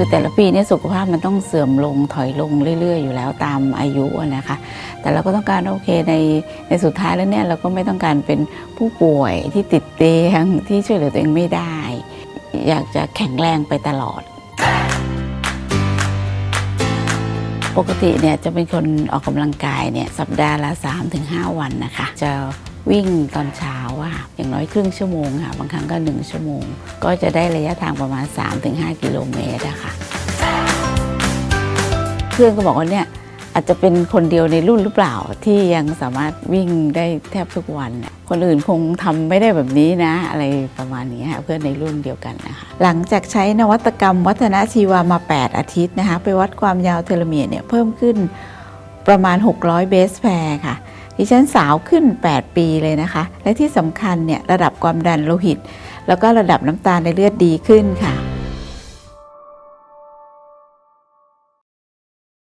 คือแต่ละปีเนี่ยสุขภาพมันต้องเสื่อมลงถอยลงเรื่อย ๆ อยู่แล้วตามอายุนะคะ แต่เราก็ต้องการโอเคในในสุดท้ายแล้วเนี่ยเราก็ไม่ต้องการเป็นผู้ป่วยที่ติดเตียงที่ช่วยเหลือตัวเองไม่ได้ อยากจะแข็งแรงไปตลอดปกติเนี่ยจะเป็นคนออกกำลังกายเนี่ยสัปดาห์ละ 3-5 วันนะคะ จะ วิ่งตอนเช้าอะค่ะอย่างน้อยครึ่งชั่วโมงค่ะ บางครั้งก็ 1 ชั่วโมง ก็จะได้ระยะทางประมาณ 3-5 กิโลเมตรอะค่ะเพื่อนก็บอกว่าเนี่ยอาจจะเป็นคนเดียวในรุ่นหรือเปล่าที่ยังสามารถวิ่งได้แทบทุกวัน คนอื่นคงทำไม่ได้แบบนี้นะ อะไรประมาณนี้ค่ะเพื่อนในรุ่นเดียวกันนะคะหลังจากใช้นวัตกรรมวัฒนชีวามา 8 อาทิตย์นะคะ ไปวัดความยาวเทโลเมียร์เนี่ยเพิ่มขึ้นประมาณ 600 เบสแพร์ค่ะ ดิฉันสาวขึ้น 8 ปีเลยนะคะ และที่สำคัญเนี่ยระดับความดันโลหิต แล้วก็ระดับน้ำตาลในเลือดดีขึ้นค่ะ